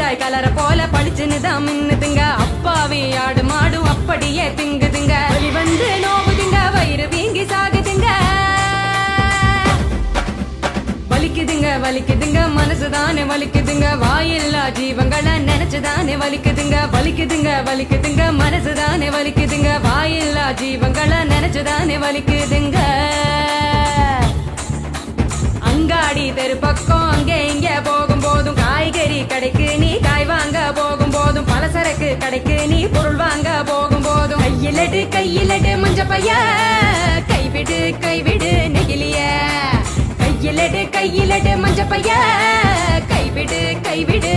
மிட்டாய் கலர போல படிச்சுன்னு தான் மின்னுதுங்க அப்பாவி ஆடு மாடு அப்படியே திங்குதுங்க வந்து நோவுதுங்க வயிறு வீங்கி சாகுதுங்க வலிக்குதுங்க வலிக்குதுங்க மனசுதானே வலிக்குதுங்க வாயில்லா ஜீவங்களை நினைச்சுதானே வலிக்குதுங்க வலிக்குதுங்க வலிக்குதுங்க மனசுதானே வலிக்குதுங்க வாயில்லா ஜீவங்களை நினைச்சுதானே வலிக்குதுங்க அங்காடி தெரு பக்கம் பச்சை பைய கைவிடு கைவிடு நெகிலிய கையிலடு கையிலடு மஞ்ச பைய கைவிடு கைவிடு